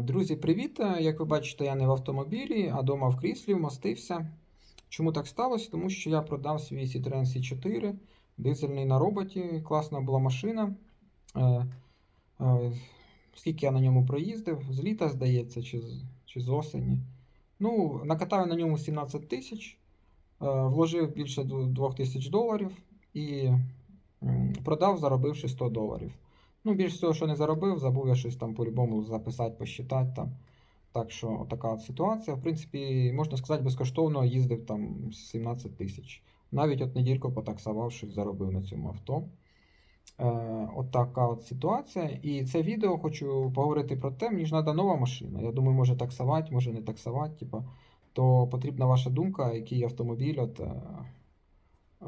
Друзі, привіт! Як ви бачите, я не в автомобілі, а дома в кріслі вмостився. Чому так сталося? Тому що я продав свій Citroen C4, дизельний на роботі. Класна була машина. Е, е, Скільки я на ньому проїздив? З літа, здається, чи з, чи з осені. Ну, накатав я на ньому 17 тисяч, е, вложив більше 2 тисяч доларів і продав, заробивши 100 доларів. Ну, більш всього, що не заробив, забув я щось там по-любому записати, посчитати там. Так що така ситуація. В принципі, можна сказати, безкоштовно їздив там 17 тисяч. Навіть от недільку потаксував, щось заробив на цьому авто. Е, от така от ситуація. І це відео хочу поговорити про те, мені ж треба нова машина. Я думаю, може таксувати, може не таксувати. Типа, то потрібна ваша думка, який автомобіль от, е,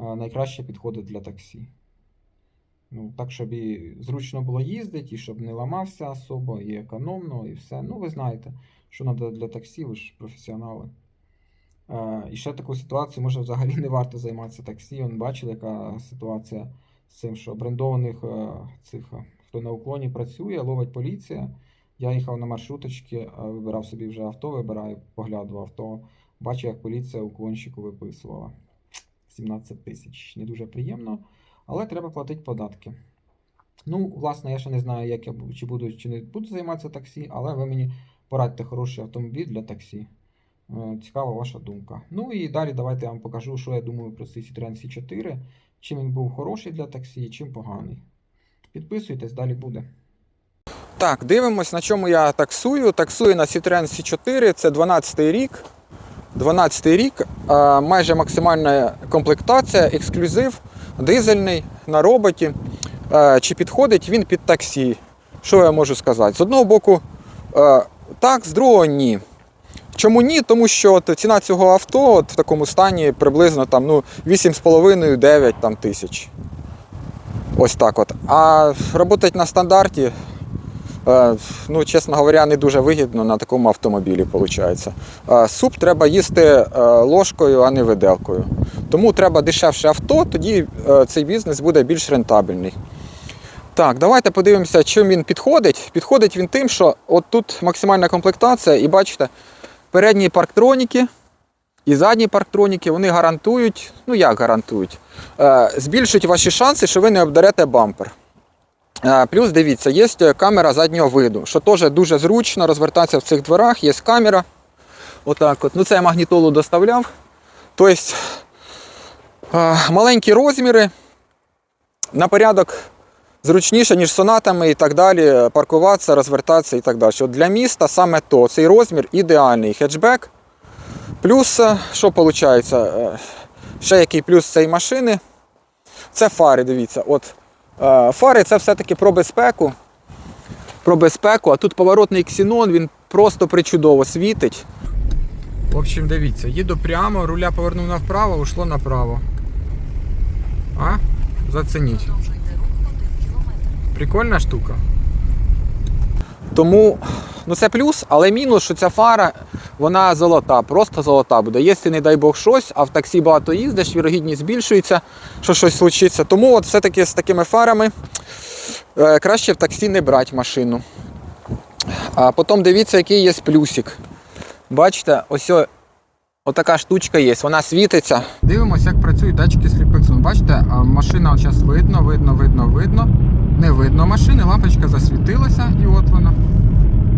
е, найкраще підходить для таксі. Ну, так, щоб і зручно було їздити, і щоб не ламався особо, і економно, і все. Ну, ви знаєте, що треба для таксі, ви ж професіонали. Е, і ще таку ситуацію, може, взагалі не варто займатися таксі. Он бачили, яка ситуація з цим, що брендованих е, цих, е, хто на уклоні працює, ловить поліція. Я їхав на маршруточки, е, вибирав собі вже авто, вибираю, поглядував авто. Бачу, як поліція уклонщику виписувала 17 тисяч. Не дуже приємно але треба платити податки. Ну, власне, я ще не знаю, як я чи буду чи не буду займатися таксі, але ви мені порадьте хороший автомобіль для таксі. Е, Цікава ваша думка. Ну і далі давайте я вам покажу, що я думаю про цей Citroen C4, чим він був хороший для таксі і чим поганий. Підписуйтесь, далі буде. Так, дивимось, на чому я таксую. Таксую на Citroen C4, це 12 рік. 12 рік, майже максимальна комплектація, ексклюзив, дизельний на роботі. Е, Чи підходить він під таксі? Що я можу сказати? З одного боку, е, так, з другого ні. Чому ні? Тому що от ціна цього авто от в такому стані приблизно там, ну, 8,5-9 там, тисяч. Ось так от. А працювати на стандарті, е, ну, чесно говоря, не дуже вигідно на такому автомобілі, виходить. Суп треба їсти ложкою, а не виделкою. Тому треба дешевше авто, тоді е, цей бізнес буде більш рентабельний. Так, давайте подивимося, чим він підходить. Підходить він тим, що от тут максимальна комплектація, і бачите, передні парктроніки і задні парктроніки вони гарантують, ну як гарантують, е, збільшують ваші шанси, що ви не обдарете бампер. Е, Плюс дивіться, є камера заднього виду, що теж дуже зручно розвертатися в цих дверах, є камера. Отак от. Ну це я магнітолу доставляв. Тобто маленькі розміри на порядок зручніше, ніж сонатами і так далі, паркуватися, розвертатися і так далі. От для міста саме то, цей розмір ідеальний хетчбек. Плюс, е, що виходить? Ще який плюс цієї машини? Це фари, дивіться. От, е, фари це все-таки про безпеку. Про безпеку, а тут поворотний ксенон, він просто причудово світить. В общем, дивіться, їду прямо, руля повернув направо, ушло направо. Зацініть. Прикольна штука. Тому ну це плюс, але мінус, що ця фара вона золота, просто золота буде. Якщо, не дай Бог, щось, а в таксі багато їздиш, вірогідність збільшується, що щось случиться. Тому от все-таки з такими фарами е, краще в таксі не брати машину. А потім дивіться, який є плюсик. Бачите, ось отака штучка є, вона світиться. Дивимося, як працюють датчики сліпих зон. Бачите, машина зараз видно, видно, видно, видно. Не видно машини, лампочка засвітилася і от вона.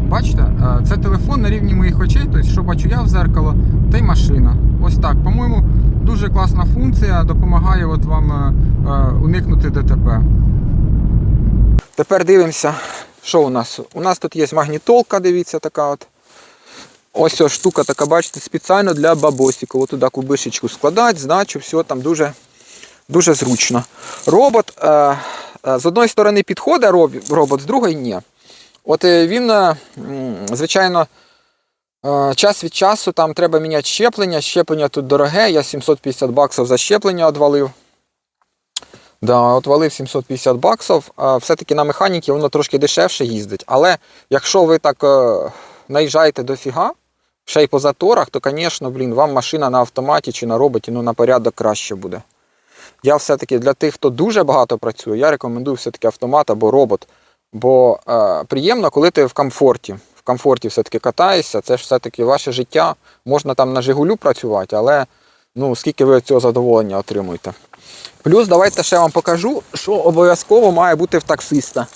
Бачите, це телефон на рівні моїх очей, тобто, що бачу я в зеркало, та й машина. Ось так. По-моєму, дуже класна функція, допомагає от вам уникнути ДТП. Тепер дивимося, що у нас. У нас тут є магнітолка, дивіться, така от. Ось ось штука така, бачите, спеціально для бабосиків. От туди кубишечку складати, значу, все там дуже, дуже зручно. Робот е, е, з одної сторони підходить робот, з другої ні. От е, він, е, звичайно, час від часу там треба міняти щеплення. Щеплення тут дороге, я 750 баксів за щеплення відвалив. Да, от валив 750 баксів. Все-таки на механіки воно трошки дешевше їздить. Але якщо ви так наїжджаєте до фіга, ще й по заторах, то, звісно, блін, вам машина на автоматі чи на роботі ну, на порядок краще буде. Я все-таки для тих, хто дуже багато працює, я рекомендую все-таки автомат або робот. Бо е, приємно, коли ти в комфорті. в комфорті все-таки катаєшся, це ж все-таки ваше життя. Можна там на Жигулю працювати, але ну, скільки ви цього задоволення отримуєте. Плюс давайте ще вам покажу, що обов'язково має бути в таксиста.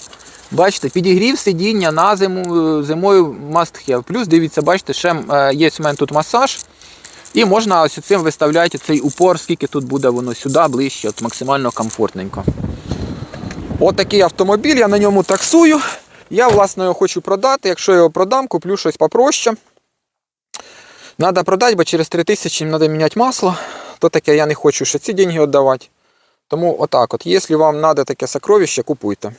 Бачите, підігрів сидіння на зиму, зимою must have. Плюс дивіться, бачите, ще е, є у мене тут масаж. І можна ось цим виставляти цей упор, скільки тут буде воно сюди, ближче, от максимально комфортненько. От автомобіль, я на ньому таксую. Я, власне, його хочу продати. Якщо я його продам, куплю щось попроще. Надо продати, бо через 3 тисячі треба міняти масло. То таке я не хочу ще ці деньги віддавати. Тому отак от, якщо вам треба таке сокровище, купуйте.